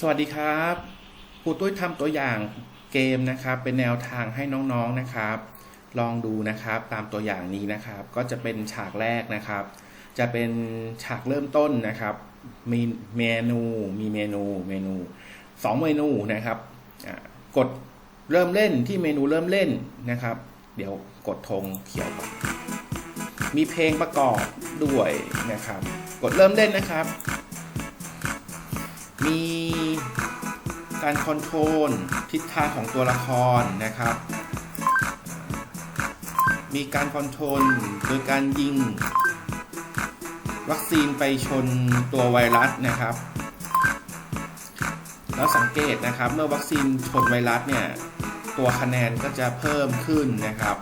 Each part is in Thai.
สวัสดีครับครูตุ้ยทำตัวอย่างเกมนะครับ เป็นแนวทางให้น้องๆนะครับ ลองดูนะครับตามตัวอย่างนี้นะครับ ก็จะเป็นฉากแรกนะครับ จะเป็นฉากเริ่มต้นนะครับ มีเมนู มีเมนู เมนูสองเมนูนะครับกดเริ่มเล่นที่เมนูเริ่มเล่นนะครับ เดี๋ยวกดธงเขียวมีเพลงประกอบด้วยนะครับ กดเริ่มเล่นนะครับ มีการคอนโทรลทิศทางของตัวละครนะครับ มีการคอนโทรลโดยการยิง วัคซีนไปชนตัวไวรัสนะครับ แล้วสังเกตนะครับเมื่อวัคซีนชนไวรัสเนี่ยตัวคะแนนก็จะเพิ่มขึ้นนะครับ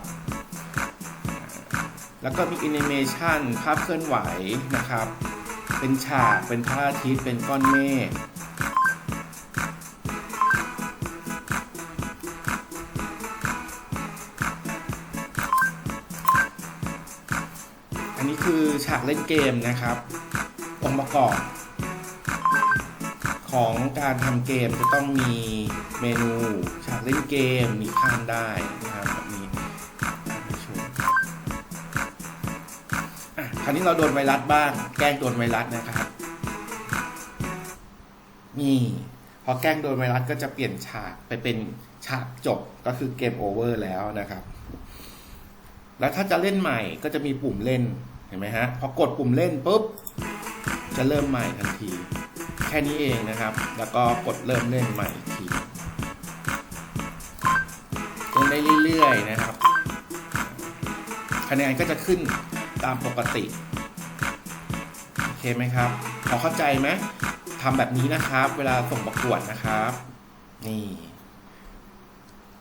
แล้วก็มีแอนิเมชันภาพเคลื่อนไหวนะครับ เป็นฉาก เป็นพระอาทิตย์ เป็นก้อนเมฆ อันนี้คือฉากเล่นเกมนะครับ องค์ประกอบของการทำเกมจะต้องมีเมนู ฉากเล่นเกม มีข้ามได้นะครับแบบนี้ คราวนี้เราโดนไวรัสบ้าง แกล้งโดนไวรัสนะครับนี่พอแกล้งโดนไวรัสก็จะเปลี่ยนฉากไปเป็นฉากจบก็คือเกมโอเวอร์แล้วนะครับ แล้วถ้าจะเล่นใหม่ก็จะมีปุ่มเล่นเห็นไหมฮะพอกดปุ่มเล่นปุ๊บจะเริ่มใหม่ทันที แค่นี้เองนะครับ แล้วก็กดเริ่มเล่นใหม่อีกทีเล่นได้เรื่อยๆนะครับ คะแนนก็จะขึ้น ตามปกติ โอเคไหมครับพอเข้าใจไหมทำแบบนี้นะครับ เวลาส่งประกวดนะครับ นี่